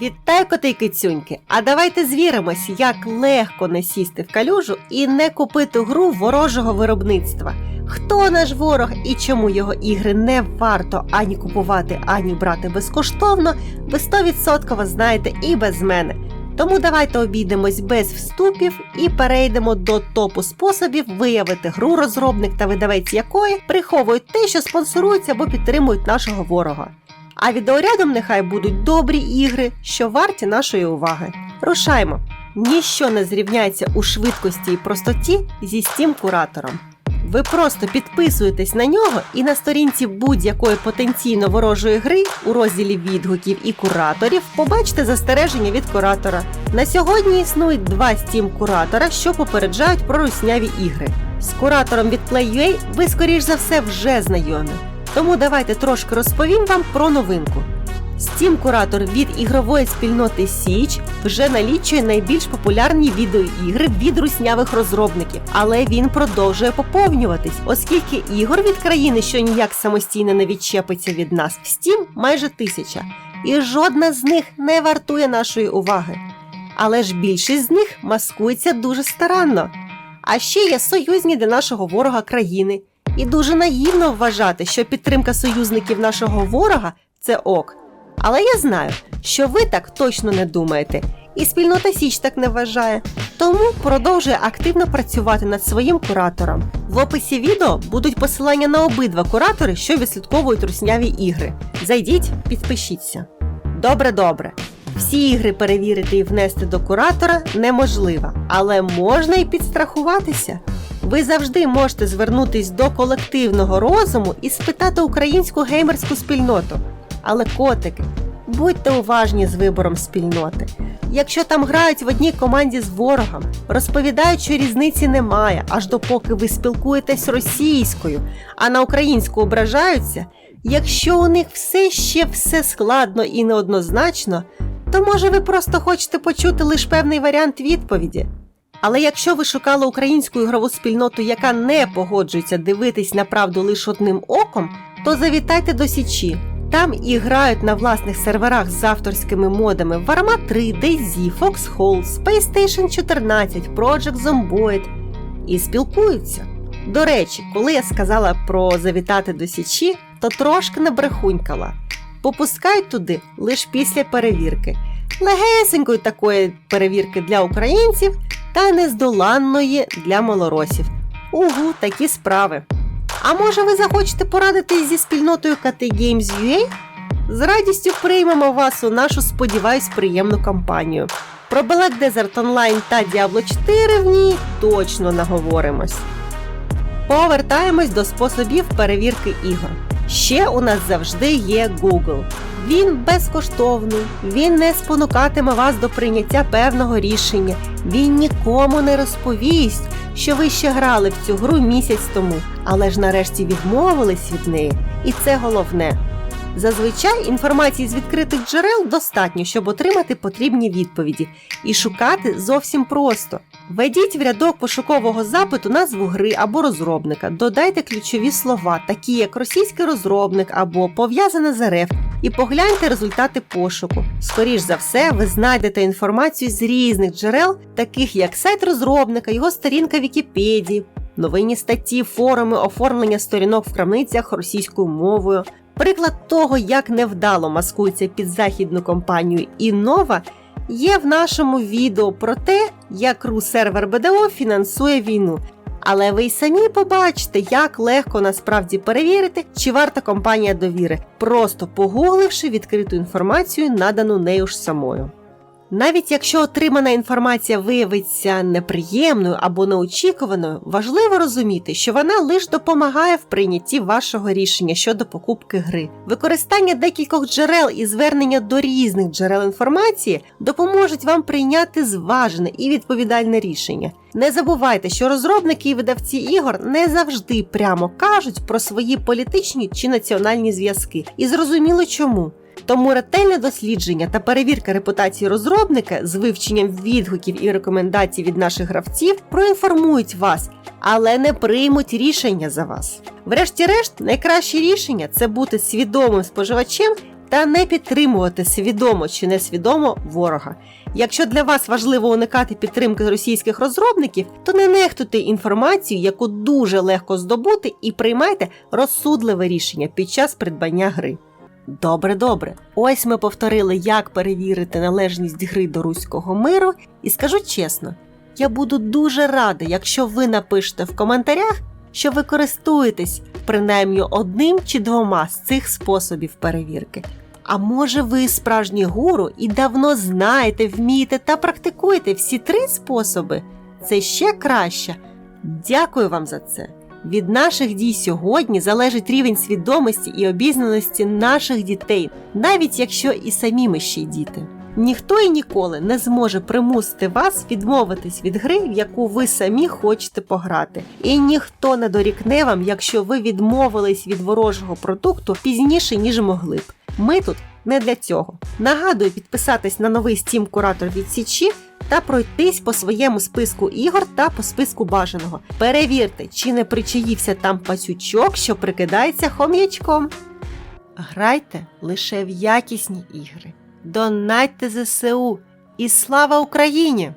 Вітаю, коти й кицюньки! А давайте звіримось, як легко не сісти в калюжу і не купити гру ворожого виробництва. Хто наш ворог і чому його ігри не варто ані купувати, ані брати безкоштовно, ви 100% знаєте і без мене. Тому давайте обійдемось без вступів і перейдемо до топу способів виявити гру розробник та видавець якої приховують те, що спонсорують або підтримують нашого ворога. А відеорядом нехай будуть добрі ігри, що варті нашої уваги. Рушаймо! Ніщо не зрівняється у швидкості і простоті зі Steam куратором. Ви просто підписуєтесь на нього і на сторінці будь-якої потенційно ворожої гри у розділі відгуків і кураторів побачите застереження від куратора. На сьогодні існують два Steam куратора, що попереджають про русняві ігри. З куратором від Play.ua ви, скоріш за все, вже знайомі. Тому давайте трошки розповім вам про новинку. Steam куратор від ігрової спільноти Січ вже налічує найбільш популярні відеоігри від руснявих розробників, але він продовжує поповнюватись, оскільки ігор від країни, що ніяк самостійно не відчепиться від нас, в Steam майже тисяча, і жодна з них не вартує нашої уваги. Але ж більшість з них маскується дуже старанно. А ще є союзні для нашого ворога країни. І дуже наївно вважати, що підтримка союзників нашого ворога це ок. Але я знаю, що ви так точно не думаєте, і спільнота Січ так не вважає. Тому продовжує активно працювати над своїм куратором. В описі відео будуть посилання на обидва куратори, що відслідковують русняві ігри. Зайдіть, підпишіться. Добре, добре. Всі ігри перевірити і внести до куратора неможливо, але можна і підстрахуватися. Ви завжди можете звернутись до колективного розуму і спитати українську геймерську спільноту. Але котики, будьте уважні з вибором спільноти. Якщо там грають в одній команді з ворогом, розповідають, що різниці немає, аж допоки ви спілкуєтесь російською, а на українську ображаються. Якщо у них все ще все складно і неоднозначно, то може ви просто хочете почути лише певний варіант відповіді. Але якщо ви шукали українську ігрову спільноту, яка не погоджується дивитись на правду лише одним оком, то завітайте до Січі. Там і грають на власних серверах з авторськими модами Warma 3, DayZ, Foxhole, Space Station 14, Project Zomboid і спілкуються. До речі, коли я сказала про завітати до Січі, то трошки не брехунькала. Попускають туди лише після перевірки. Легесенької такої перевірки для українців та нездоланної для малоросів. Угу, такі справи. А може ви захочете порадитись зі спільнотою KT Games? З радістю приймемо вас у нашу, сподіваюсь, приємну кампанію. Про Black Desert Online та Diablo 4 в ній точно наговоримось. Повертаємось до способів перевірки ігор. Ще у нас завжди є Google. Він безкоштовний, він не спонукатиме вас до прийняття певного рішення, він нікому не розповість, що ви ще грали в цю гру місяць тому, але ж нарешті відмовились від неї. І це головне. Зазвичай інформації з відкритих джерел достатньо, щоб отримати потрібні відповіді, і шукати зовсім просто. Введіть в рядок пошукового запиту назву гри або розробника, додайте ключові слова, такі як російський розробник або пов'язане з РФ, і погляньте результати пошуку. Скоріш за все, ви знайдете інформацію з різних джерел, таких як сайт розробника, його сторінка Вікіпедії, новинні статті, форуми, оформлення сторінок в крамницях російською мовою. Приклад того, як невдало маскується під західну компанію Іннова, є в нашому відео про те, як ру сервер БДО фінансує війну. Але ви й самі побачите, як легко насправді перевірити, чи варта компанія довіри, просто погугливши відкриту інформацію, надану нею ж самою. Навіть якщо отримана інформація виявиться неприємною або неочікуваною, важливо розуміти, що вона лише допомагає в прийнятті вашого рішення щодо покупки гри. Використання декількох джерел і звернення до різних джерел інформації допоможуть вам прийняти зважене і відповідальне рішення. Не забувайте, що розробники і видавці ігор не завжди прямо кажуть про свої політичні чи національні зв'язки, і зрозуміло чому. Тому ретельне дослідження та перевірка репутації розробника з вивченням відгуків і рекомендацій від наших гравців проінформують вас, але не приймуть рішення за вас. Врешті-решт, найкраще рішення це бути свідомим споживачем та не підтримувати свідомо чи несвідомо ворога. Якщо для вас важливо уникати підтримки російських розробників, то не нехтуйте інформацію, яку дуже легко здобути, і приймайте розсудливе рішення під час придбання гри. Добре, добре. Ось ми повторили, як перевірити належність гри до руського миру, і скажу чесно, я буду дуже рада, якщо ви напишете в коментарях, що ви користуєтесь принаймні одним чи двома з цих способів перевірки. А може ви справжній гуру і давно знаєте, вмієте та практикуєте всі три способи? Це ще краще. Дякую вам за це. Від наших дій сьогодні залежить рівень свідомості і обізнаності наших дітей, навіть якщо і самі ми ще й діти. Ніхто і ніколи не зможе примусити вас відмовитись від гри, в яку ви самі хочете пограти. І ніхто не дорікне вам, якщо ви відмовились від ворожого продукту пізніше, ніж могли б. Ми тут не для цього. Нагадую підписатись на новий Steam куратор від Січі та пройтись по своєму списку ігор та по списку бажаного. Перевірте, чи не причаївся там пацючок, що прикидається хом'ячком. Грайте лише в якісні ігри. Донайте ЗСУ і слава Україні!